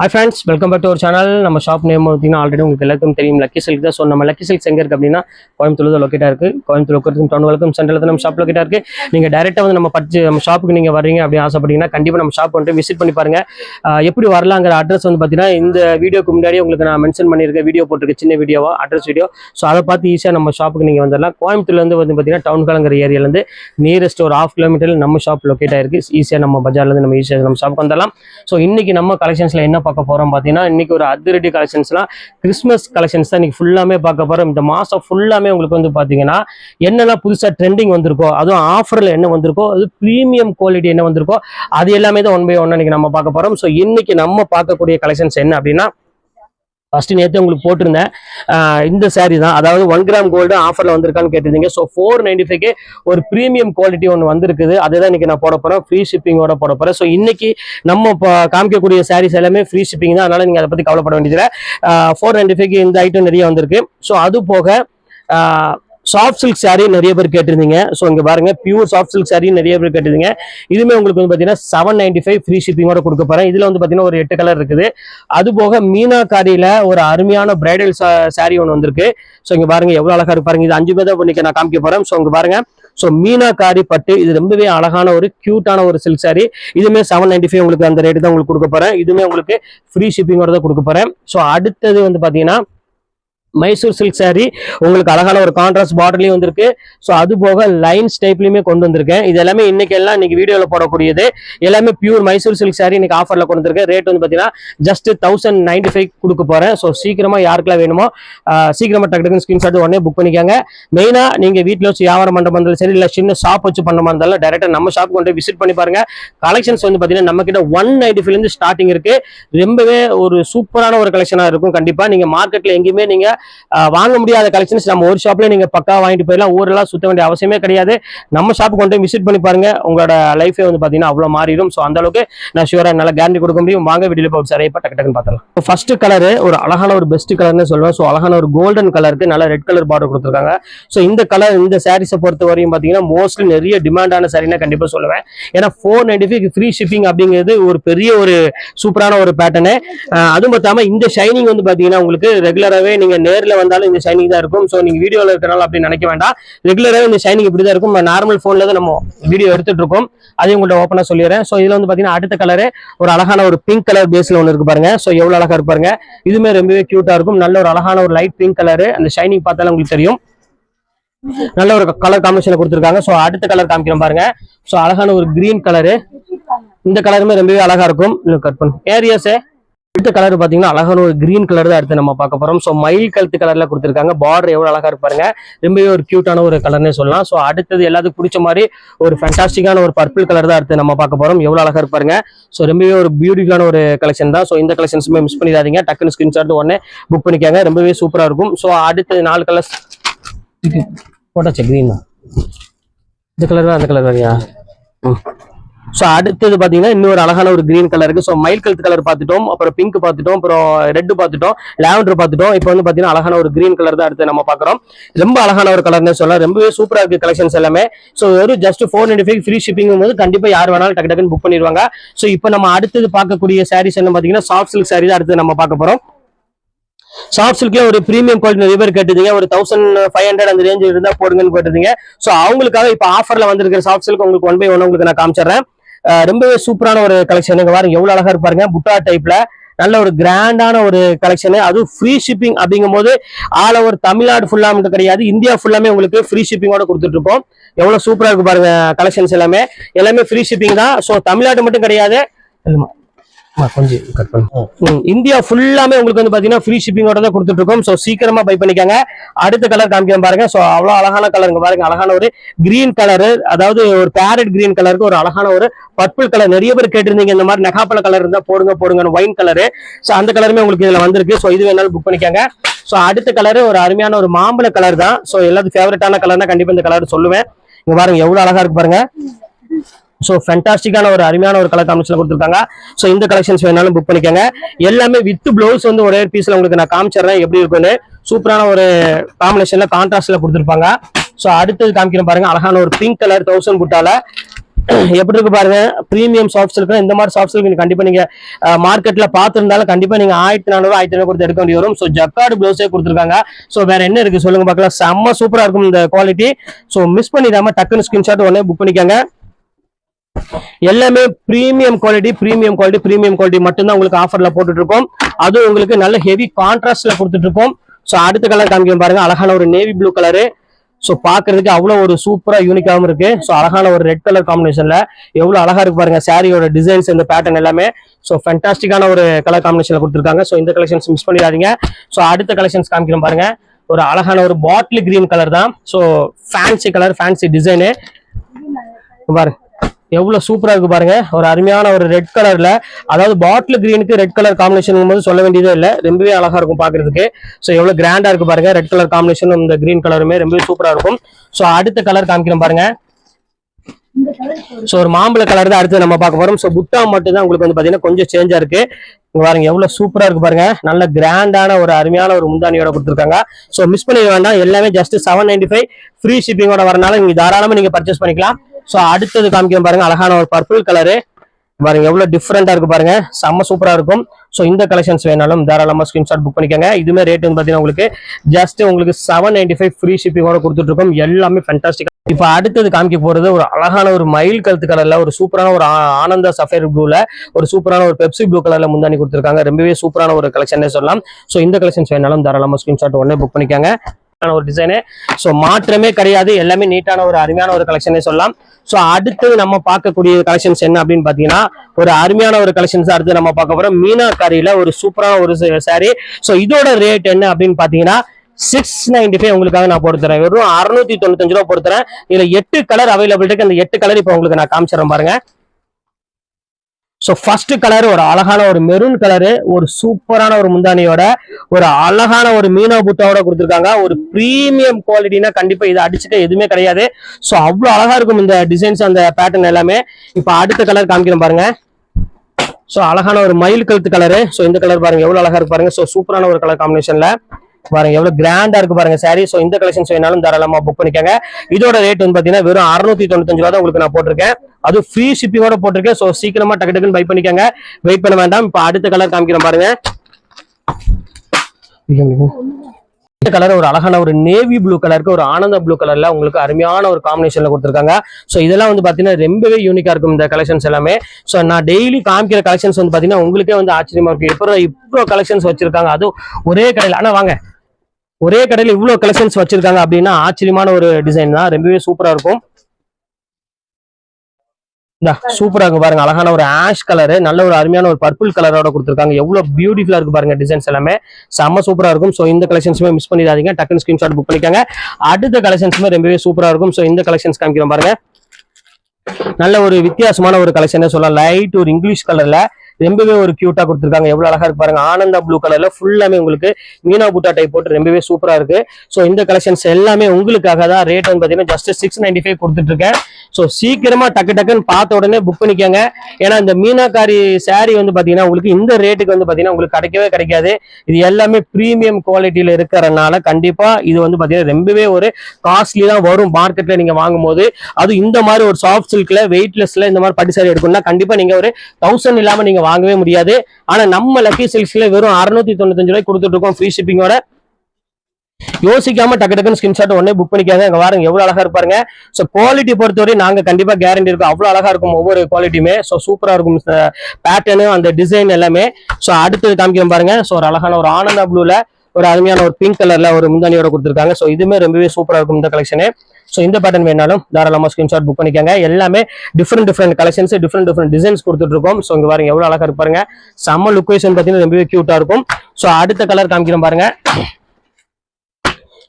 Hi friends welcome back to ஒரு channel நம்ம shop name பார்த்தீங்கன்னா ஆல்ரெடி உங்களுக்கு எல்லாருக்கும் தெரியும். லக்கி சில்க் தான் ஸோ நம்ம லக்கி சில்க்ஸ் எங்கே இருக்குது அப்படின்னா கோயம்புத்தூர் தான் லொக்கேட்டாக இருக்குது கோயம்புத்தூர் லொக்கேட்டும் டவுன் வழக்கம் சென்ட்ரல் தான் நம்ம ஷாப் லொக்கேட்டாக இருக்குது நீங்கள் டேரெக்டாக வந்து நம்ம பர்ச்சு நம்ம ஷாப்புக்கு நீங்கள் வரீங்க அப்படின்னு ஆசைப்பட்டீங்கன்னா கண்டிப்பாக நம்ம ஷாப் வந்துட்டு விசிட் பண்ணி பாருங்க. எப்படி வரலாங்கிற அட்ரஸ் வந்து பார்த்தீங்கன்னா இந்த வீடியோக்கு முன்னாடி உங்களுக்கு நான் மென்ஷன் பண்ணியிருக்கேன் வீடியோ போட்டிருக்கேன் சின்ன வீடியோவாக அட்ரஸ் வீடியோ ஸோ அதை பார்த்து ஈஸியாக நம்ம ஷாப்புக்கு நீங்கள் வந்துடலாம். கோயம்புத்தூர்லேருந்து வந்து பார்த்தீங்கன்னா டவுன் காலங்கிற ஏரியாலேருந்து நியரஸ்ட் ஒரு ஆஃப் கிலோமீட்டரில் நம்ம ஷாப் லொக்கேட் ஆயிருக்கு ஈஸியாக நம்ம பஜார்லேருந்து நம்ம ஈஸியாக நம்ம ஷாப்புக்கு வந்துடலாம். ஸோ இன்றைக்கி நம்ம கலெக்ஷன்ஸில் என்ன பார்க்க போறோம். பார்த்தீங்கன்னா இன்னைக்கு ஒரு அதிரடி கலெக்ஷன்ஸ்லாம் கிறிஸ்மஸ் கலெக்ஷன்ஸ் தான் இன்னைக்கு ஃபுல்லாமே பார்க்க போறோம். இந்த மாசம் ஃபுல்லாமே உங்களுக்கு வந்து பார்த்தீங்கன்னா என்னெல்லாம் புதுசாக ட்ரெண்டிங் வந்திருக்கோ அதுவும் ஆஃபரில் என்ன வந்திருக்கோ அது ப்ரீமியம் குவாலிட்டி என்ன வந்திருக்கோ அது எல்லாமே தான் ஒன் பை ஒன் இன்னைக்கு நம்ம பார்க்க போறோம். ஸோ இன்னைக்கு நம்ம பார்க்கக்கூடிய கலெக்ஷன்ஸ் என்ன அப்படின்னா ஃபஸ்ட்டு நேற்று உங்களுக்கு போட்டிருந்தேன். இந்த சேரீ தான். அதாவது ஒன் கிராம் கோல்டு ஆஃபரில் வந்திருக்கான்னு கேட்டிருந்தீங்க. ஸோ ஃபோர் நைன்டி ஃபைவ்க்கு ஒரு ப்ரீமியம் குவாலிட்டி ஒன்று வந்திருக்குது. அதுதான் இன்றைக்கி நான் போட போகிறேன் ஃப்ரீ ஷிப்பிங்கோட போட போகிறேன் ஸோ இன்றைக்கி நம்ம இப்போ காமிக்கக்கூடிய சாரீஸ் எல்லாமே ஃப்ரீ ஷிப்பிங் தான். அதனால் நீங்கள் அதை பற்றி கவலைப்பட வேண்டியதில்லை. ஃபோர் நைன்டி ஃபைவ்க்கு இந்த ஐட்டம் நிறைய வந்திருக்கு. ஸோ அது போக சாஃப்ட் சில்க் saree நிறைய பேர் கேட்டிருந்தீங்க. ஸோ இங்கே பாருங்க பியூர் சாஃப்ட் சில்க் saree நிறைய பேர் கேட்டிருந்தீங்க. இதுவுமே உங்களுக்கு வந்து பார்த்தீங்கன்னா செவன் நைன்டி ஃபைவ் ஃப்ரீ ஷிப்பிங்கோட கொடுக்க போகிறேன் இதில் வந்து பார்த்தீங்கன்னா ஒரு எட்டு கலர் இருக்குது. அது போக மீனாக்காரியில் ஒரு அருமையான பிரைடல் saree ஒன்று வந்திருக்கு. ஸோ இங்கே பாருங்க எவ்வளோ அழகாக இருக்கு பாருங்க. இது அஞ்சு பேர் தான் இன்னைக்கு நான் காமிக்க போகிறேன் ஸோ இங்கே பாருங்க. ஸோ மீனாக்காரி பட்டு இது ரொம்பவே அழகான ஒரு கியூட்டான ஒரு சில்க் சாரி இதுவுமே செவன் நைன்டி ஃபைவ் உங்களுக்கு அந்த ரேட்டு தான் உங்களுக்கு கொடுக்க போகிறேன் இதுவுமே உங்களுக்கு ஃப்ரீ ஷிப்பிங்கோட தான் கொடுக்க போகிறேன் ஸோ அடுத்தது வந்து பார்த்தீங்கன்னா மைசூர் சில்க் saree. உங்களுக்கு அழகான ஒரு கான்ட்ராஸ்ட் பார்டர்லையும் வந்திருக்கு. ஸோ அது போக லைன்ஸ் டைப்லையுமே கொண்டு வந்திருக்கேன். இது எல்லாமே இன்னைக்கு எல்லாம் இன்னைக்கு வீடியோவில் போடக்கூடியது. எல்லாமே பியூர் மைசூர் சில்க் saree இன்னைக்கு ஆஃபரில் கொண்டு வந்திருக்கேன் ரேட் வந்து பார்த்தீங்கன்னா ஜஸ்ட் தௌசண்ட் நைன்டி ஃபைவ் கொடுக்க போகிறேன் ஸோ சீக்கிரமாக யாருக்கெல்லாம் வேணுமோ சீக்கிரமாக டக்கு டக்குன்னு ஸ்கிரீன்ஷாட் உடனே புக் பண்ணிக்காங்க. மெயினாக நீங்கள் வீட்டில் வச்சு வியாபாரம் பண்ற இருந்தாலும் சரி இல்லை சின்ன ஷாப் வச்சு பண்ண மாதிரி இருந்தாலும் டேரெக்டாக நம்ம ஷாப் கொண்டு விசிட் பண்ணி பாருங்க. கலெக்ஷன்ஸ் வந்து பார்த்தீங்கன்னா நம்ம கிட்ட ஒன் நைன்டி ஃபைவ்லேருந்து ஸ்டார்டிங் இருக்கு. ரொம்பவே ஒரு சூப்பரான ஒரு கலெக்ஷனாக இருக்கும். கண்டிப்பாக நீங்கள் மார்க்கெட்டில் எங்கேயுமே நீங்கள் வாங்க முடியாத கலெக்ஷன்ஸ் நம்ம ஒரு ஷாப்ல நீங்க பக்கா வாங்கிட்டு போயிடலாம். ஊரெல்லாம் சுத்த வேண்டிய அவசியமே கிடையாது. நம்ம ஷாப்புக்கு கொண்டு போய் விசிட் பண்ணி பாருங்க. உங்களோட லைஃபே வந்து பாத்தீங்கன்னா அவ்வளவு மாறிடும். ஸோ அந்த அளவுக்கு நான் ஷூரா நல்ல கேரண்டி கொடுக்க முடியும். வாங்க வீடியோ போட்டு சார் இப்போ டக்கு டக்குன்னு பார்த்தலாம் ஃபர்ஸ்ட் கலர் ஒரு அழகான ஒரு பெஸ்ட் கலர்னு சொல்லுவேன். ஸோ அழகான ஒரு கோல்டன் கலருக்கு நல்ல ரெட் கலர் பார்டர் கொடுத்துருக்காங்க. ஸோ இந்த கலர் இந்த சாரீஸை பொறுத்த வரையும் பாத்தீங்கன்னா மோஸ்ட்லி நிறைய டிமாண்டான சாரினா கண்டிப்பா சொல்லுவேன். ஏன்னா four ninety five free shipping அப்படிங்கிறது ஒரு பெரிய ஒரு சூப்பரான ஒரு பேட்டர்னு அதுவும் பார்த்தாம இந்த ஷைனிங் வந்து பாத்தீங்கன்னா உங்களுக்கு ரெகுலராகவே நீங்க நேரில் வந்தாலும் இந்த ஷைனிங் தான் இருக்கும். ஸோ நீங்க வீடியோவில் இருக்கனால அப்படி நினைக்க வேண்டாம். ரெகுலராகவே இந்த ஷைனிங் இப்படி தான் இருக்கும் நார்மல் ஃபோனில் தான் நம்ம வீடியோ எடுத்துட்டு இருக்கோம். அதையும் உங்கள்ட்ட ஓப்பனாக சொல்லிடுறேன். ஸோ இதில் வந்து பாத்தீங்கன்னா அடுத்த கலரு ஒரு அழகான ஒரு பிங்க் கலர் பேஸில் ஒன்று இருக்கு பாருங்க. ஸோ எவ்வளவு அழகாக இருப்பாருங்க இதுமே ரொம்பவே க்யூட்டாக இருக்கும். நல்ல ஒரு அழகான ஒரு லைட் பிங்க் கலரு அந்த ஷைனிங் பார்த்தாலும் உங்களுக்கு தெரியும். நல்ல ஒரு கலர் காம்பினேஷன் கொடுத்துருக்காங்க. ஸோ அடுத்த கலர் காமிக்கிறோம் பாருங்க. ஸோ அழகான ஒரு கிரீன் கலரு இந்த கலருமே ரொம்பவே அழகா இருக்கும். கட் பண்ணும் ஏரியாஸே அடுத்த கலர் பாத்தீங்கன்னா அழகான ஒரு கிரீன் கலர் தான் அடுத்து நம்ம பார்க்க போறோம். ஸோ மயில் கழுத்து கலர்ல கொடுத்துருக்காங்க. பார்டர் எவ்வளவு அழகா இருப்பாருங்க ரொம்பவே ஒரு கியூட்டான ஒரு கலர்னே சொல்லலாம். ஸோ அடுத்தது எல்லாத்துக்கும் பிடிச்ச மாதிரி ஒரு ஃபேண்டாஸ்டிக்கான ஒரு பர்பிள் கலர் தான் அடுத்து நம்ம பார்க்க போறோம். எவ்வளவு அழகா இருப்பாருங்க ஸோ ரொம்பவே ஒரு பியூட்டிஃபுல்லான ஒரு கலெக்ஷன் தான். ஸோ இந்த கலெக்ஷன்ஸுமே மிஸ் பண்ணிடாதீங்க. டக்குன்னு ஸ்கிரீன்ஷாட் உடனே புக் பண்ணிக்காங்க. ரொம்பவே சூப்பரா இருக்கும். ஸோ அடுத்து நாலு கலர்ஸ் போட்டாச்சு கிரீன் தான் இந்த கலர் தான் அந்த கலர் வரையா ஸோ அடுத்தது பார்த்தீங்கன்னா இன்னொரு அழகான ஒரு கிரீன் கலர் இருக்கு. ஸோ மயில் கழுத்து கலர் பார்த்துட்டோம் அப்புறம் பிங்க் பார்த்துட்டோம் அப்புறம் ரெட் பார்த்துட்டோம் லாவெண்டர் பார்த்துட்டோம். இப்போ வந்து பார்த்தீங்கன்னா அழகான ஒரு கிரீன் கலர் தான் அடுத்து நம்ம பார்க்குறோம். ரொம்ப அழகான ஒரு கலர்னு சொல்லலாம். ரொம்பவே சூப்பராக இருக்கு கலெக்ஷன்ஸ் எல்லாமே. ஸோ ஒரு just four ninety five free shipping போது கண்டிப்பாக யார் வேணாலும் டக்கு டக்குன்னு புக் பண்ணிடுவாங்க. ஸோ இப்போ நம்ம அடுத்தது பார்க்கக்கூடிய சாரீஸ் என்ன பார்த்தீங்கன்னா சாஃப்ட் சில்க் சாரீ தான் அடுத்து நம்ம பார்க்க போகிறோம் சாஃப்ட் சில்க்ல ஒரு பிரீமியம் குவாலிட்டி நிறைய பேர் கேட்டீங்க ஒரு தௌசண்ட் ஃபைவ் ஹண்ட்ரட் அந்த ரேஞ்ச் இருந்தால் போடுங்கன்னு கேட்டீங்க ஸோ அவங்களுக்காக இப்போ ஆஃபரில் வந்திருக்கிற சாஃப்ட் சில்க் உங்களுக்கு ஒன் பை ஒன் உங்களுக்கு நான் காமிச்சிடுறேன். ரொம்பவே சூப்பரான ஒரு கலெக்ஷன் பாருங்க எவ்வளவு அழகா இருப்பாருங்க புட்டா டைப்ல நல்ல ஒரு கிராண்டான ஒரு கலெக்ஷன் அதுவும் ஃப்ரீ ஷிப்பிங் அப்படிங்கும் போது ஆல் ஓவர் தமிழ்நாடு ஃபுல்லா மட்டும் கிடையாது. இந்தியா ஃபுல்லாமே உங்களுக்கு ஃப்ரீ ஷிப்பிங்கோட கொடுத்துட்டு இருப்போம். எவ்வளவு சூப்பரா இருக்கு பாருங்க கலெக்ஷன்ஸ் எல்லாமே. எல்லாமே ஃப்ரீ ஷிப்பிங் தான். ஸோ தமிழ்நாடு மட்டும் கிடையாது. கொஞ்சம் கட் இந்தியா ஃபுல்லாமே உங்களுக்கு வந்து பாத்தீங்கன்னா ஃப்ரீ ஷிப்பிங்கோட தான் கொடுத்துட்டு இருக்கோம் ஸோ சீக்கிரமா பை பண்ணிக்கோங்க. அடுத்த கலர் காமிக்கிறேன் பாருங்க. ஸோ அவ்வளோ அழகான கலருங்க பாருங்க. அழகான ஒரு கிரீன் கலர் அதாவது ஒரு பேரட் கிரீன் கலருக்கு ஒரு அழகான ஒரு பர்பிள் கலர் நிறைய பேர் கேட்டிருந்தீங்க இந்த மாதிரி நெகாப்பல கலர் இருந்தா போடுங்க போடுங்க ஒயின் கலரு ஸோ அந்த கலருமே உங்களுக்கு இதுல வந்திருக்கு. ஸோ இது வேணாலும் புக் பண்ணிக்கோங்க. ஸோ அடுத்த கலரு ஒரு அருமையான ஒரு மாம்பழ கலர் தான். ஸோ எல்லாத்துக்கும் ஃபேவரட்டான கலர்னா கண்டிப்பா இந்த கலர் சொல்லுவேன். இங்க பாருங்க எவ்வளவு அழகா இருக்கு பாருங்க. ஸோ ஃபென்டாஸ்டிக்கான ஒரு அருமையான ஒரு கலர் காமிஷன் கொடுத்துருக்காங்க. ஸோ இந்த கலெக்ஷன்ஸ் வேணாலும் புக் பண்ணிக்கோங்க. எல்லாமே வித் பிளவுஸ் வந்து ஒரே பீஸ்ல உங்களுக்கு நான் காமிச்சிடுறேன் எப்படி இருக்குன்னு சூப்பரான ஒரு காம்பினேஷன்ல கான்ட்ராஸ்ட்ல கொடுத்துருப்பாங்க. ஸோ அடுத்தது காமிக்கிறேன் பாருங்க. அழகான ஒரு பிங்க் கலர் தௌசண்ட் புட்டால எப்படி இருக்கு பாருங்க? ப்ரீமியம் சாஃப்ட் சில்க் இந்த மாதிரி சாஃப்ட் சில்க் நீங்க கண்டிப்பா நீங்க மார்க்கெட்ல பாத்துருந்தாலும் கண்டிப்பா நீங்க ஆயிரத்தி நானூறு ஆயிரத்தி ஐநூறு கொடுத்து எடுக்க வேண்டிய வரும். ஸோ ஜக்கார்டு ப்ளவுஸே கொடுத்துருக்காங்க. ஸோ வேற என்ன இருக்கு சொல்லுங்க பார்க்கலாம். செம்ம சூப்பரா இருக்கும் இந்த குவாலிட்டி ஸோ மிஸ் பண்ணிடாம டக்குன்னு ஸ்கிரீன்ஷாட் உடனே புக் பண்ணிக்கோங்க. எல்லாமே premium quality premium quality premium quality மட்டும்தான் உங்களுக்கு ஆஃபர்ல போட்டுட்டு இருக்கோம் அதுவும் உங்களுக்கு நல்ல ஹெவி கான்ட்ராஸ்ட்ல கொடுத்துட்டு இருக்கோம் ஸோ அடுத்த கலர் காமிக்கும் பாருங்க. அழகான ஒரு நேவி ப்ளூ கலரு ஸோ பாக்குறதுக்கு அவ்வளவு ஒரு சூப்பரா யூனிக்காவும் இருக்கு. ஸோ அழகான ஒரு ரெட் கலர் காம்பினேஷன்ல எவ்வளவு அழகா இருக்கு பாருங்க. சாரியோட டிசைன்ஸ் இந்த பேட்டர்ன் எல்லாமே. ஸோ ஃபென்டாஸ்டிக்கான ஒரு கலர் காம்பினேஷன்ல கொடுத்துருக்காங்க. ஸோ இந்த கலெக்ஷன்ஸ் மிஸ் பண்ணிடாதீங்க. ஸோ அடுத்த கலெக்ஷன்ஸ் காமிக்கிறோம் பாருங்க. ஒரு அழகான ஒரு பாட்டில் கிரீன் கலர் தான். So fancy colour fancy design பாருங்க. எவ்வளவு சூப்பரா இருக்கு பாருங்க. ஒரு அருமையான ஒரு ரெட் கலர்ல அதாவது பாட்டில் கிரீனுக்கு ரெட் கலர் காம்பினேஷன் போது சொல்ல வேண்டியதே இல்லை. ரொம்பவே அழகா இருக்கும் பாக்குறதுக்கு. ஸோ எவ்வளவு கிராண்டா இருக்கு பாருங்க. ரெட் கலர் காம்பினேஷன் இந்த கிரீன் கலருமே ரொம்பவே சூப்பரா இருக்கும். ஸோ அடுத்த கலர் காமிக்கிறோம் பாருங்க. ஸோ ஒரு மாம்பழ கலர் தான் அடுத்து நம்ம பார்க்க போறோம். ஸோ புட்டா மட்டும் தான் உங்களுக்கு வந்து பாத்தீங்கன்னா கொஞ்சம் சேஞ்சா இருக்கு. இங்க பாருங்க எவ்வளவு சூப்பரா இருக்கு பாருங்க. நல்ல கிராண்டான ஒரு அருமையான ஒரு முந்தானியோட கொடுத்துருக்காங்க. ஸோ மிஸ் பண்ணிட வேண்டாம். எல்லாமே just seven ninety five free ஷிப்பிங்கோட வரனால நீங்க தாராளமா நீங்க பர்ச்சேஸ் பண்ணிக்கலாம். ஸோ அடுத்தது காமிக்கிறோம் பாருங்க அழகான ஒரு பர்பிள் கலரு பாருங்க எவ்வளவு டிஃப்ரெண்டா இருக்கு பாருங்க. செம்ம சூப்பரா இருக்கும். ஸோ இந்த கலெக்ஷன்ஸ் வேணாலும் தாராளமா ஸ்கிரீன்ஷாட் புக் பண்ணிக்கோங்க. இதுமே ரேட் வந்து பாத்தீங்கன்னா உங்களுக்கு ஜஸ்ட் உங்களுக்கு செவன் நைன்டி ஃபைவ் ஃப்ரீ ஷிப்பிங்கோட கொடுத்துட்டு இருக்கோம் எல்லாமே ஃபென்டாஸ்டிக் இப்போ அடுத்தது காமிக்க போறது ஒரு அழகான ஒரு மயில் கழுத்து கலர்ல ஒரு சூப்பரான ஒரு ஆனந்த சஃபேர் ப்ளூல ஒரு சூப்பரான ஒரு பெப்சி ப்ளூ கலர்ல முந்தானி கொடுத்துருக்காங்க. ரொம்பவே சூப்பரான ஒரு கலெக்ஷன் சொல்லலாம். ஸோ இந்த கலெக்ஷன்ஸ் வேணாலும் தாராளமா ஸ்கிரீன்ஷாட் உடனே புக் பண்ணிக்கோங்க. நீட்டான ஒரு டிசைனு ஸோ மாற்றமே கிடையாது. எல்லாமே நீட்டான ஒரு அருமையான ஒரு கலெக்ஷனே சொல்லலாம். ஸோ அடுத்தது நம்ம பார்க்கக்கூடிய கலெக்ஷன்ஸ் என்ன அப்படின்னு பார்த்தீங்கன்னா ஒரு அருமையான ஒரு கலெக்ஷன்ஸ் அடுத்து நம்ம பார்க்க போகிறோம் மீனாக்காரியில் ஒரு சூப்பரான ஒரு சாரி ஸோ இதோட ரேட் என்ன அப்படின்னு பார்த்தீங்கன்னா சிக்ஸ் நைன்டி ஃபைவ் உங்களுக்காக நான் பொறுத்துறேன் வெறும் அறுநூத்தி தொண்ணூத்தஞ்சு ரூபா பொறுத்துறேன் இதுல எட்டு கலர் அவைலபிள் இருக்கு. அந்த எட்டு கலர் இப்போ உங்களுக்கு நான் காமிச்சிடறேன் பாருங்க. ஸோ ஃபர்ஸ்ட் கலர் ஒரு அழகான ஒரு மெரூன் கலரு ஒரு சூப்பரான ஒரு முந்தானியோட ஒரு அழகான ஒரு மீனா புத்தாவோட கொடுத்துருக்காங்க. ஒரு ப்ரீமியம் குவாலிட்டினா கண்டிப்பா இதை அடிச்சுட்டு எதுவுமே கிடையாது. ஸோ அவ்வளோ அழகா இருக்கும் இந்த டிசைன்ஸ் அந்த பேட்டர்ன் எல்லாமே. இப்போ அடுத்த கலர் காமிக்கிறேன் பாருங்க. ஸோ அழகான ஒரு மயில் கழுத்து கலரு ஸோ இந்த கலர் பாருங்க எவ்வளோ அழகா இருக்கு பாருங்க. ஸோ சூப்பரான ஒரு கலர் காம்பினேஷன்ல பாருங்க எவ்வளவு கிராண்டா இருக்கு பாருங்க சாரி ஸோ இந்த கலெக்ஷன்ஸ் வேணாலும் தாராளமா புக் பண்ணிக்கோங்க. இதோட ரேட் வந்து பாத்தீங்கன்னா வெறும் அறுநூத்தி தொண்ணூத்தஞ்சு ரூபா தான் உங்களுக்கு நான் போட்டிருக்கேன். அது ஃப்ரீ ஷிப்பிங்கோட போட்டிருக்கேன். ஸோ சீக்கிரமா டக்கு டக்குன்னு பை பண்ணிக்கோங்க. வெயிட் பண்ண வேண்டாம். இப்போ அடுத்த கலர் காமிக்கிறேன் பாருங்க. கலர் ஒரு அழகான ஒரு நேவி ப்ளூ கலருக்கு ஒரு ஆனந்த ப்ளூ கலர்ல உங்களுக்கு அருமையான ஒரு காம்பினேஷன்ல கொடுத்துருக்காங்க. ஸோ இதெல்லாம் வந்து பாத்தீங்கன்னா ரொம்பவே யூனிக்கா இருக்கும் இந்த கலெக்ஷன்ஸ் எல்லாமே. ஸோ நான் டெய்லி காமிக்கிற கலெக்ஷன்ஸ் வந்து பாத்தீங்கன்னா உங்களுக்கே வந்து ஆச்சரியமா இருக்கு எப்போ இவ்வளோ கலெக்ஷன்ஸ் வச்சிருக்காங்க? அதுவும் ஒரே கடையில். ஆனா வாங்க. ஒரே கடையில் இவ்வளோ கலெக்ஷன்ஸ் வச்சிருக்காங்க அப்படின்னா ஆச்சரியமான ஒரு டிசைன் தான். ரொம்பவே சூப்பரா இருக்கும். இந்த சூப்பரா இருக்கு பாருங்க. அழகான ஒரு ஆஷ் கலரு நல்ல ஒரு அருமையான ஒரு பர்பிள் கலரோட கொடுத்துருக்காங்க. எவ்வளவு பியூட்டிஃபுல்லா இருக்கு பாருங்க டிசைன்ஸ் எல்லாமே. செம்ம சூப்பரா இருக்கும். ஸோ இந்த கலெக்ஷன்ஸுமே மிஸ் பண்ணிடாதீங்க. டக்குன்னு ஸ்கிரீன்ஷாட் புக் பண்ணிக்கோங்க. அடுத்த கலெக்ஷன்ஸுமே ரொம்பவே சூப்பரா இருக்கும். ஸோ இந்த கலெக்ஷன்ஸ் காமிக்கிறோம் பாருங்க. நல்ல ஒரு வித்தியாசமான ஒரு கலெக்ஷன் சொல்லலாம். லைட் ஒரு இங்கிலீஷ் கலர்ல ரொம்பவே ஒரு கியூட்டா கொடுத்துருக்காங்க. எவ்வளவு அழகா இருக்கு பாருங்க. ஆனந்தா ப்ளூ கலர்ல ஃபுல்லாமே உங்களுக்கு மீனா புட்டா டைப் போட்டு ரொம்பவே சூப்பரா இருக்கு. ஸோ இந்த கலெக்ஷன்ஸ் எல்லாமே உங்களுக்காக தான் ரேட் வந்து பாத்தீங்கன்னா ஜஸ்ட் சிக்ஸ் நைன்டி ஃபைவ் கொடுத்துட்டு இருக்கேன் ஸோ சீக்கிரமா டக்கு டக்குன்னு பார்த்த உடனே புக் பண்ணிக்கோங்க. ஏன்னா இந்த மீனாக்காரி சாரி வந்து பாத்தீங்கன்னா உங்களுக்கு இந்த ரேட்டுக்கு வந்து பாத்தீங்கன்னா உங்களுக்கு கிடைக்கவே கிடைக்காது. இது எல்லாமே ப்ரீமியம் குவாலிட்டியில இருக்கிறனால கண்டிப்பா இது வந்து பாத்தீங்கன்னா ரொம்பவே ஒரு காஸ்ட்லி தான் வரும் மார்க்கெட்ல நீங்க வாங்கும்போது. அது இந்த மாதிரி ஒரு சாஃப்ட் சில்க்ல வெயிட்லெஸ்ல இந்த மாதிரி பட்டு சாரி எடுக்கணும்னா கண்டிப்பா நீங்க ஒரு தௌசண்ட் இல்லாம நீங்க வாங்கவே முடியாது. ஆனா நம்ம லக்கி சில்க்ஸ்ல வெறும் அறுநூத்தி தொண்ணூத்தஞ்சு ரூபாய் கொடுத்துட்டு இருக்கோம் ஃப்ரீ ஷிப்பிங்கோட யோசிக்காம டக்கு டக்குன்னு ஸ்கிரீன்ஷாட் உடனே புக் பண்ணிக்காங்க அங்க வாருங்க எவ்வளவு அழகா இருப்பாருங்க ஸோ குவாலிட்டி பொறுத்தவரை நாங்க கண்டிப்பா கேரண்டி இருக்கும். அவ்வளவு அழகா இருக்கும் ஒவ்வொரு குவாலிட்டியுமே ஸோ சூப்பரா இருக்கும் பேட்டர்னு அந்த டிசைன் எல்லாமே. ஸோ அடுத்து காமிக்கிறோம் பாருங்க. ஸோ ஒரு அழகான ஒரு ஆனந்தா ப்ளூல ஒரு அருமையான ஒரு பிங்க் கலர்ல ஒரு முந்தானியோட கொடுத்துருக்காங்க. ஸோ இதுவுமே ரொம்பவே சூப்பராக இருக்கும் இந்த கலெக்ஷனு ஸோ இந்த பேட்டர்ன் வேணாலும் தாராளமாக ஸ்கிரீன்ஷாட் புக் பண்ணிக்கோங்க. எல்லாமே different different collections different different designs கொடுத்துருக்கோம் ஸோ இங்கே பாருங்க எவ்வளோ அழகாக இருப்பாருங்க செம்ம லுக்கேஷன் பார்த்தீங்கன்னா ரொம்பவே க்யூட்டாக இருக்கும். ஸோ அடுத்த கலர் காமிக்கிறோம் பாருங்க.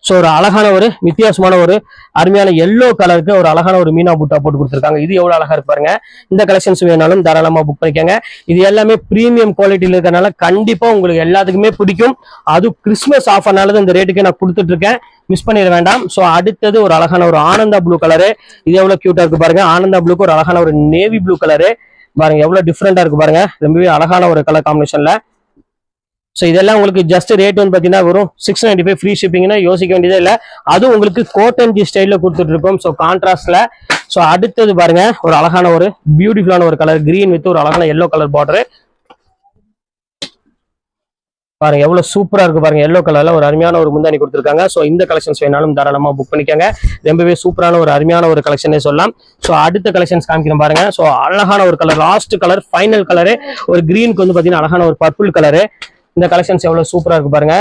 ஸோ ஒரு அழகான ஒரு வித்தியாசமான ஒரு அருமையான எல்லோ கலருக்கு ஒரு அழகான ஒரு மீனா புட்டா போட்டு கொடுத்துருக்காங்க. இது எவ்வளோ அழகா இருக்கு பாருங்க. இந்த கலெக்ஷன்ஸ் வேணாலும் தாராளமாக புக் பண்ணிக்கோங்க. இது எல்லாமே ப்ரீமியம் குவாலிட்டியில் இருக்கறனால கண்டிப்பாக உங்களுக்கு எல்லாத்துக்குமே பிடிக்கும். அதுவும் கிறிஸ்மஸ் ஆஃபர்னால தான் இந்த ரேட்டுக்கு நான் கொடுத்துட்டு இருக்கேன். மிஸ் பண்ணிட வேண்டாம். ஸோ அடுத்தது ஒரு அழகான ஒரு ஆனந்தா ப்ளூ கலரு இது எவ்வளோ க்யூட்டாக இருக்கு பாருங்க. ஆனந்தா ப்ளூக்கு ஒரு அழகான ஒரு நேவி ப்ளூ கலரு பாருங்க எவ்வளோ டிஃப்ரெண்டாக இருக்கு பாருங்க. ரொம்பவே அழகான ஒரு கலர் காம்பினேஷன்ல ஸோ இதெல்லாம் உங்களுக்கு ஜஸ்ட் ரேட் வந்து பார்த்தீங்கன்னா வரும் சிக்ஸ் நைன்டி ஃபைவ் ஃப்ரீ ஷிப்பிங்னா யோசிக்க வேண்டியதே இல்லை. அதுவும் உங்களுக்கு கோட்டன் ஜி ஸ்டைலில் கொடுத்துட்டு இருக்கோம். ஸோ கான்ட்ராஸ்டில் ஸோ அடுத்தது பாருங்க. ஒரு அழகான ஒரு பியூட்டிஃபுல்லான ஒரு கலர் கிரீன் வித் ஒரு அழகான எல்லோ கலர் பார்டரு பாருங்க எவ்வளவு சூப்பரா இருக்கு பாருங்க. எல்லோ கலர்ல ஒரு அருமையான ஒரு முந்தானி கொடுத்துருக்காங்க. ஸோ இந்த கலெக்ஷன்ஸ் வேணாலும் தாராளமா புக் பண்ணிக்கோங்க. ரொம்பவே சூப்பரான ஒரு அருமையான ஒரு கலெக்ஷனே சொல்லலாம். ஸோ அடுத்த கலெக்ஷன்ஸ் காமிக்கணும் பாருங்க. ஸோ அழகான ஒரு colour last colour final colour ஒரு கிரீனுக்கு வந்து பாத்தீங்கன்னா அழகான ஒரு பர்பிள் கலரு இந்த கலெக்ஷன்ஸ் எவ்வளவு சூப்பராக இருக்கு பாருங்க.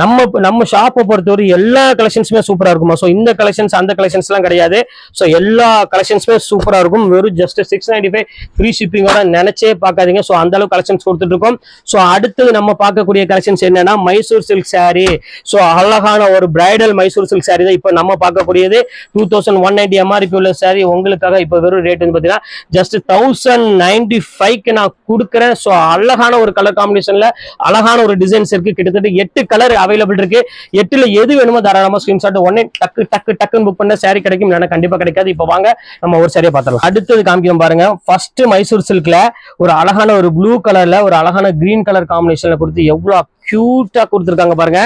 நம்ம நம்ம ஷாப்பை பொறுத்தவரை எல்லா கலெக்ஷன்ஸுமே சூப்பராக இருக்குமா? ஸோ இந்த கலெக்ஷன்ஸ் அந்த கலெக்ஷன்ஸ்லாம் கிடையாது. ஸோ எல்லா கலெக்ஷன்ஸுமே சூப்பராக இருக்கும். வெறும் just six ninety five free ஷிப்பிங்கோட நினைச்சே பார்க்காதீங்க. ஸோ அந்த அளவுக்கு கலெக்ஷன்ஸ் கொடுத்துட்டு இருக்கோம். ஸோ அடுத்தது நம்ம பார்க்கக்கூடிய கலெக்ஷன்ஸ் என்னன்னா மைசூர் சில்க் saree. ஸோ அழகான ஒரு பிரைடல் மைசூர் சில்க் saree தான் இப்போ நம்ம பார்க்கக்கூடியது. Two thousand one ninety MRP உள்ள சாரீ உங்களுக்காக இப்போ வெறும் ரேட் வந்து பார்த்தீங்கன்னா ஜஸ்ட் தௌசண்ட் நைன்டி ஃபைவ்க்கு நான் கொடுக்குறேன். ஸோ அழகான ஒரு கலர் காம்பினேஷனில் அழகான ஒரு டிசைன்ஸ் இருக்கு. கிட்டத்தட்ட எட்டு கலர் அவைலபிள் இருக்கு. எட்டுல எது வேணுமோ தாராளமா ஸ்கிரீன்ஷாட் உடனே டக்கு டக்கு டக்குன்னு புக் பண்ண சாரி கிடைக்கும். இல்லைன்னா கண்டிப்பா கிடைக்காது. இப்போ வாங்க நம்ம ஒரு சாரியை பார்த்துடலாம். அடுத்தது காமிக்கணும் பாருங்க. ஃபர்ஸ்ட் மைசூர் சில்க்ல ஒரு அழகான ஒரு ப்ளூ கலர்ல ஒரு அழகான கிரீன் கலர் காம்பினேஷன்ல கொடுத்து எவ்வளவு கியூட்டா கொடுத்துருக்காங்க பாருங்க.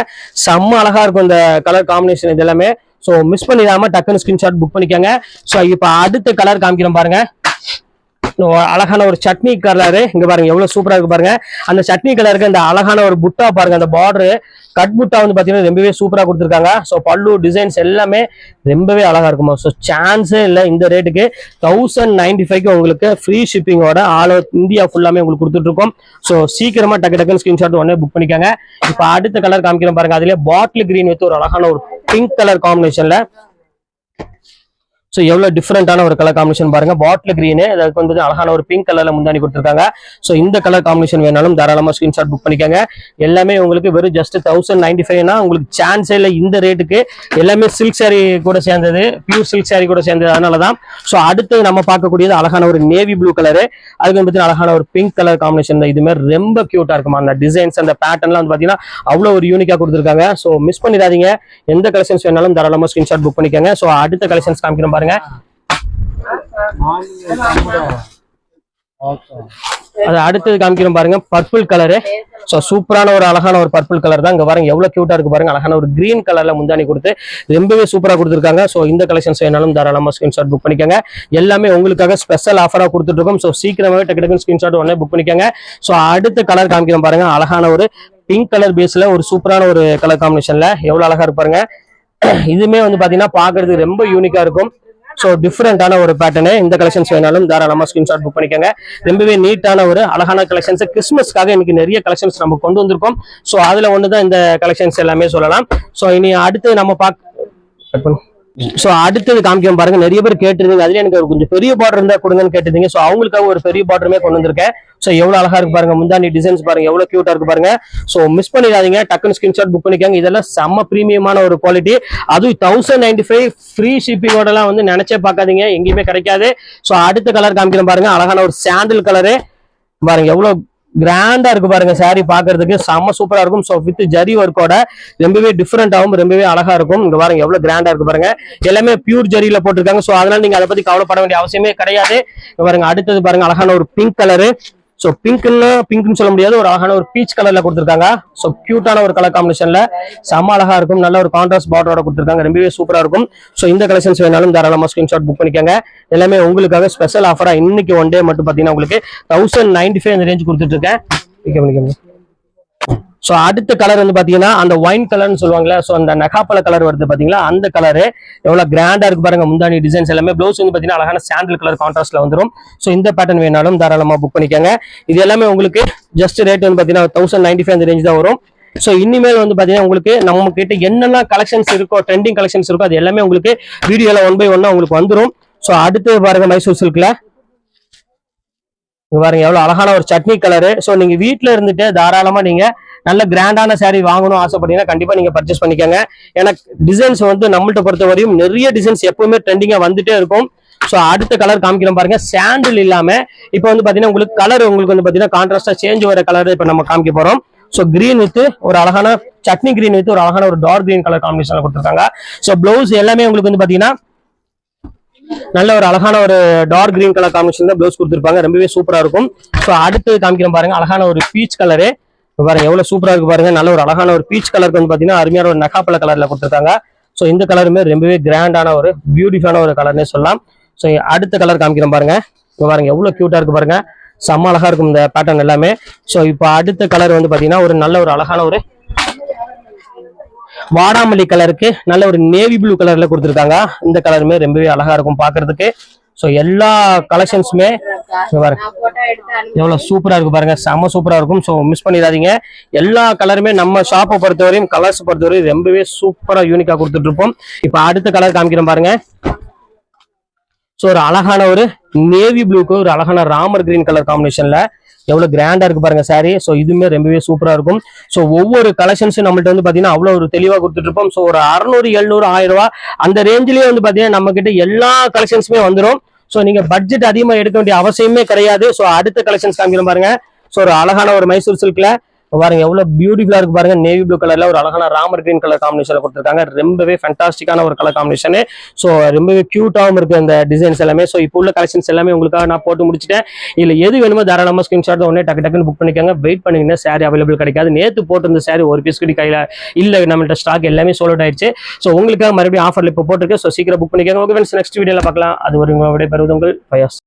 செம்ம அழகா இருக்கும் இந்த கலர் காம்பினேஷன் இது எல்லாமே ஸோ மிஸ் பண்ணிடாம டக்குன்னு ஸ்கிரீன்ஷாட் புக் பண்ணிக்கோங்க. ஸோ இப்போ அடுத்த கலர் காமிக்கிறோம் பாருங்க. அழகான ஒரு சட்னி கலரு இங்க பாருங்க எவ்வளவு சூப்பரா இருக்கு பாருங்க. அந்த சட்னி கலருக்கு அந்த அழகான ஒரு புட்டா பாருங்க அந்த பார்டரு கட்புட்டா வந்து பாத்தீங்கன்னா ரொம்பவே சூப்பரா கொடுத்துருக்காங்க. ஸோ பல்லு டிசைன்ஸ் எல்லாமே ரொம்பவே அழகா இருக்குமா? ஸோ சான்ஸே இல்லை இந்த ரேட்டுக்கு தௌசண்ட் நைன்டி ஃபைவ்க்கு உங்களுக்கு ஃப்ரீ ஷிப்பிங்கோட ஆல் ஓவர் இந்தியா ஃபுல்லாமே உங்களுக்கு கொடுத்துட்டு இருக்கோம் ஸோ சீக்கிரமா டக்கு டக்குன்னு ஸ்கிரீன்ஷாட் உடனே புக் பண்ணிக்கோங்க. இப்போ அடுத்த கலர் காமிக்கிறோம் பாருங்க. அதுலேயே பாட்டில் கிரீன் வித் ஒரு அழகான ஒரு பிங்க் கலர் காம்பினேஷன்ல ஸோ எவ்வளவு டிஃப்ரெண்டான ஒரு கலர் காம்பினேஷன் பாருங்க. பாட்டில் கிரீனு அதுக்கு வந்து அழகான ஒரு பிங்க் கலர்ல முந்தாணி கொடுத்துருக்காங்க. ஸோ இந்த கலர் காம்பினேஷன் வேணாலும் தாராளமா ஸ்கிரீன்ஷாட் புக் பண்ணிக்கோங்க. எல்லாமே உங்களுக்கு வெறும் ஜஸ்ட் தௌசண்ட் நைன்டி ஃபைவ்னா உங்களுக்கு சான்ஸே இல்லை இந்த ரேட்டுக்கு எல்லாமே சில்க் சாரி கூட சேர்ந்தது பியூர் சில்க் சாரி கூட சேர்ந்தது. அதனால தான் ஸோ அடுத்து நம்ம பார்க்கக்கூடியது அழகான ஒரு நேவி ப்ளூ கலரு அதுக்கு வந்து பார்த்தீங்கன்னா அழகான ஒரு பிங்க் கலர் காம்பினேஷன் தான். மாதிரி ரொம்ப கியூட்டா இருக்குமா? அந்த டிசைன்ஸ் அந்த பேட்டர்ன்லாம் வந்து பார்த்தீங்கன்னா அவ்வளோ ஒரு யூனிக்கா கொடுத்துருக்காங்க. ஸோ மிஸ் பண்ணிடாதீங்க. எந்த கலெக்ஷன்ஸ் வேணாலும் தாராளமா ஸ்கிரீன்ஷாட் புக் பண்ணிக்கோங்க. ஸோ அடுத்த கலெக்ஷன்ஸ் காமிக்கிற பாருங்க. அது அடுத்தது காமிக்கிறோம் பாருங்க. பர்பிள் கலரு ஸோ சூப்பரான ஒரு அழகான ஒரு பர்பிள் கலர் தான். இங்க பாருங்க எவ்வளவு கியூட்டா இருக்கு பாருங்க. அழகான ஒரு கிரீன் கலர்ல முந்தானி கொடுத்து ரொம்பவே சூப்பரா கொடுத்துருக்காங்க. ஸோ இந்த கலெக்ஷன்ஸ் வேணாலும் தாராளமா ஸ்கிரீன்ஷாட் புக் பண்ணிக்கோங்க. எல்லாமே உங்களுக்காக ஸ்பெஷல் ஆஃபரா கொடுத்துட்டு இருக்கோம். ஸோ சீக்கிரமாவே டக்கு டக்குன்னு ஸ்கிரீன்ஷாட் உடனே புக் பண்ணிக்கோங்க. ஸோ அடுத்த கலர் காமிக்கிறோம் பாருங்க. அழகான ஒரு பிங்க் கலர் பேஸ்ல ஒரு சூப்பரான ஒரு கலர் காம்பினேஷன்ல எவ்வளவு அழகா இருப்பாருங்க இதுமே வந்து பாத்தீங்கன்னா பாக்குறதுக்கு ரொம்ப யூனிக்கா இருக்கும். ஸோ டிஃப்ரெண்டான ஒரு பேட்டர்னு இந்த கலெக்ஷன்ஸ் வேணாலும் தாராளமா ஸ்கிரீன்ஷாட் புக் பண்ணிக்கோங்க. ரொம்பவே நீட்டான ஒரு அழகான கலெக்ஷன்ஸ் கிறிஸ்மஸ்க்காக இன்னைக்கு நிறைய கலெக்ஷன்ஸ் நம்ம கொண்டு வந்திருக்கோம். ஸோ அதுல ஒன்று தான் இந்த கலெக்ஷன்ஸ் எல்லாமே சொல்லலாம். ஸோ இனி அடுத்து நம்ம பார்க்க ஸோ அடுத்தது காமிக்கும் பாருங்க. நிறைய பேர் கேட்டிருந்தீங்க. அதுல எனக்கு கொஞ்சம் பெரிய பார்டர் இருந்தா கொடுங்கன்னு கேட்டிருந்தீங்க. ஸோ அவங்களுக்காக ஒரு பெரிய பார்டருமே கொண்டு வந்திருக்கேன். ஸோ எவ்வளவு அழகா இருக்கு பாருங்க. முந்தாண்டி டிசைன்ஸ் பாருங்க. எவ்வளவு கியூட்டா இருக்கு பாருங்க. ஸோ மிஸ் பண்ணிடாதீங்க. டக்குன்னு ஸ்கிரீன்ஷாட் புக் பண்ணிக்காங்க. இதெல்லாம் செம்ம பிரீமியமான ஒரு குவாலிட்டி அதுவும் தௌசண்ட் நைன்டி ஃபைவ் ஃப்ரீ ஷிப்பிங்கோட எல்லாம் வந்து நினைச்சே பார்க்காதீங்க. எங்கேயுமே கிடைக்காது. ஸோ அடுத்த கலர் காமிக்கிறேன் பாருங்க. அழகான ஒரு சாண்டில் கலரு பாருங்க எவ்வளவு கிராண்டா இருக்கு பாருங்க சாரி பாக்குறதுக்கு. செம்ம சூப்பரா இருக்கும். ஸோ வித் ஜரி ஒர்க்கோட ரொம்பவே டிஃப்ரெண்டாகவும் ரொம்பவே அழகா இருக்கும். இங்க பாருங்க எவ்வளவு கிராண்டா இருக்கு பாருங்க. எல்லாமே பியூர் ஜரியில போட்டிருக்காங்க. ஸோ அதனால நீங்க அதை பத்தி கவலைப்பட வேண்டிய அவசியமே கிடையாது. பாருங்க அடுத்தது பாருங்க அழகான ஒரு பிங்க் கலரு ஸோ பிங்க்னு பிங்க்னு சொல்ல முடியாது. ஒரு அழகான ஒரு பீச் கலர்ல கொடுத்துருக்காங்க. ஸோ கியூட்டான ஒரு கலர் காம்பினேஷன்ல செம அழகா இருக்கும். நல்ல ஒரு கான்ட்ராஸ்ட் பார்டரோட கொடுத்துருக்காங்க. ரொம்பவே சூப்பரா இருக்கும். ஸோ இந்த கலெக்ஷன்ஸ் வேணாலும் தாராளமா ஸ்கிரீன்ஷாட் புக் பண்ணிக்கோங்க. எல்லாமே உங்களுக்காக ஸ்பெஷல் ஆஃபரா இன்னைக்கு ஒன் டே மட்டும் பாத்தீங்கன்னா உங்களுக்கு தௌசண்ட் நைன்டி ஃபைவ் அந்த ரேஞ்ச் கொடுத்துட்டு இருக்கேன். பண்ணிக்கோங்க. ஸோ அடுத்த கலர் வந்து பாத்தீங்கன்னா அந்த ஒயின் கலர்னு சொல்லுவாங்களே ஸோ அந்த நகாப்பழ கலர் வருது பாத்தீங்களா அந்த கலரு எவ்வளவு கிராண்டா இருக்கு பாருங்க முந்தானி டிசைன்ஸ் எல்லாமே ப்ளவுஸ் வந்து பாத்தீங்கன்னா அழகான சாண்டில் கலர் கான்ட்ராஸ்ட்ல வந்துடும் ஸோ இந்த பேட்டர்ன் வேணாலும் தாராளமா புக் பண்ணிக்கோங்க. இது எல்லாமே உங்களுக்கு ஜஸ்ட் ரேட் வந்து பாத்தீங்கன்னா தௌசண்ட் நைன்டி ஃபைவ் அந்த ரேஞ்ச் தான் வரும். ஸோ இனிமேல் வந்து பாத்தீங்கன்னா உங்களுக்கு நம்ம கிட்ட என்னெல்லாம் கலெக்ஷன்ஸ் இருக்கோ ட்ரெண்டிங் கலெக்ஷன்ஸ் இருக்கோ அது எல்லாமே உங்களுக்கு வீடியோல ஒன் பை ஒன்னா உங்களுக்கு வந்துடும் ஸோ அடுத்து பாருங்க மைசூர் சில்க்ல பாருங்க எவ்வளவு அழகான ஒரு சட்னி கலரு ஸோ நீங்க வீட்டில் இருந்துட்டு தாராளமா நீங்க நல்ல கிராண்டான சாரீ வாங்கணும் ஆசைப்பட்டீங்கன்னா கண்டிப்பா நீங்க பர்ச்சேஸ் பண்ணிக்கோங்க. ஏன்னா டிசைன்ஸ் வந்து நம்மள்ட்ட பொறுத்த வரையும் நிறைய டிசைன்ஸ் எப்பவுமே ட்ரெண்டிங்கா வந்துட்டே இருக்கும். ஸோ அடுத்த கலர் காமிக்கிறோம் பாருங்க. சாண்டில் இல்லாம இப்போ வந்து பாத்தீங்கன்னா உங்களுக்கு கலர் உங்களுக்கு வந்து பாத்தீங்கன்னா கான்ட்ராஸ்டா சேஞ்ச் வர கலர் இப்போ நம்ம காமிக்க போறோம். ஸோ கிரீன் வித் ஒரு அழகான சட்னி கிரீன் வித் ஒரு அழகான ஒரு டார்க் கிரீன் கலர் காம்பினேஷன் கொடுத்துருக்காங்க. ஸோ பிளவுஸ் எல்லாமே உங்களுக்கு வந்து பாத்தீங்கன்னா நல்ல ஒரு அழகான ஒரு டார்க் கிரீன் கலர் காம்பினேஷன் தான் ப்ளவுஸ் கொடுத்துருப்பாங்க. ரொம்பவே சூப்பரா இருக்கும். ஸோ அடுத்து காமிக்கிறோம் பாருங்க. அழகான ஒரு பீச் கலரு பாருங்க எவ்வளவு சூப்பரா இருக்கு பாருங்க. நல்ல ஒரு அழகான ஒரு பீச் கலருக்கு வந்து பாத்தீங்கன்னா அருமையான ஒரு நகாப்பழ கலர்ல கொடுத்துருக்காங்க. ஸோ இந்த கலருமே ரொம்பவே கிராண்டான ஒரு பியூட்டிஃபுல்லான ஒரு கலர்னே சொல்லலாம். ஸோ அடுத்த கலர் காமிக்கிறேன் பாருங்க. இங்க பாருங்க எவ்வளோ க்யூட்டாக இருக்கு பாருங்க. செம்ம அழகா இருக்கும் இந்த பேட்டர்ன் எல்லாமே. ஸோ இப்போ அடுத்த கலர் வந்து பார்த்தீங்கன்னா ஒரு நல்ல ஒரு அழகான ஒரு வாடாமல்லி கலருக்கு நல்ல ஒரு நேவி ப்ளூ கலர்ல கொடுத்துருக்காங்க. இந்த கலருமே ரொம்பவே அழகா இருக்கும் பார்க்கிறதுக்கு ஸோ எல்லா கலெக்ஷன்ஸுமே எவ்வளவு சூப்பரா இருக்கு பாருங்க. செம சூப்பரா இருக்கும். ஸோ மிஸ் பண்ணிடாதீங்க. எல்லா கலருமே நம்ம ஷாப்பை பொறுத்தவரையும் கலர்ஸ் பொறுத்தவரையும் ரொம்பவே சூப்பரா யூனிக்கா கொடுத்துட்டு இருப்போம். இப்போ அடுத்த கலர் காமிக்கிறேன் பாருங்க. ஸோ ஒரு அழகான ஒரு நேவி ப்ளூக்கு ஒரு அழகான ராமர் கிரீன் கலர் காம்பினேஷன்ல எவ்வளவு கிராண்டா இருக்கு பாருங்க சாரி ஸோ இதுவுமே ரொம்பவே சூப்பரா இருக்கும். ஸோ ஒவ்வொரு கலெக்ஷன்ஸும் நம்மள்ட்ட வந்து பாத்தீங்கன்னா அவ்வளவு ஒரு தெளிவா கொடுத்துட்டு இருப்போம். ஸோ ஒரு அறுநூறு எழுநூறு ஆயிரம் ரூபாய் அந்த ரேஞ்சிலேயே வந்து பாத்தீங்கன்னா நம்ம கிட்ட எல்லா கலெக்ஷன்ஸுமே வந்துடும் ஸோ நீங்க பட்ஜெட் அதிகமா எடுக்க வேண்டிய அவசியமே கிடையாது. ஸோ அடுத்த கலெக்ஷன்ஸ் காமிக்கிற பாருங்க. ஸோ ஒரு அழகான ஒரு மைசூர் சில்க்ல பாருங்க எவ்வளவு பியூட்டிஃபுல்லா இருக்கு பாருங்க. நேவி ப்ளூ கலர்ல ஒரு அழகான ராமர் கிரீன் கலர் காம்பினேஷன்ல கொடுத்துருக்காங்க. ரொம்பவே ஃபேண்டாஸ்டிக்கான ஒரு கலர் காம்பினேஷன் ஸோ ரொம்பவே கியூட்டாகவும் இருக்கு அந்த டிசைன்ஸ் எல்லாமே. ஸோ இப்போ உள்ள கலெக்ஷன்ஸ் எல்லாமே உங்களுக்காக நான் போட்டு முடிச்சிட்டேன். இல்ல எது வேணுமோ தாராளமா ஸ்கிரீன்ஷாட் உடனே டக்கு டக்குன்னு புக் பண்ணிக்கோங்க. வெயிட் பண்ணீங்கன்னா சாரி அவைலபிள் கிடைக்காது. நேத்து போட்டிருந்த சாரி ஒரு பீஸ் கூட கையில இல்ல நம்மள்ட்ட ஸ்டாக் எல்லாமே சோல்ட் ஆயிடுச்சு ஸோ உங்களுக்காக மறுபடியும் ஆஃபர்ல இப்போ போட்டிருக்கு ஸோ சீக்கிரம் புக் பண்ணிக்கோங்க. ஓகே நெக்ஸ்ட் வீடியோல பார்க்கலாம். அது ஒரு விடைபெறுவது உங்கள் பயாஸ்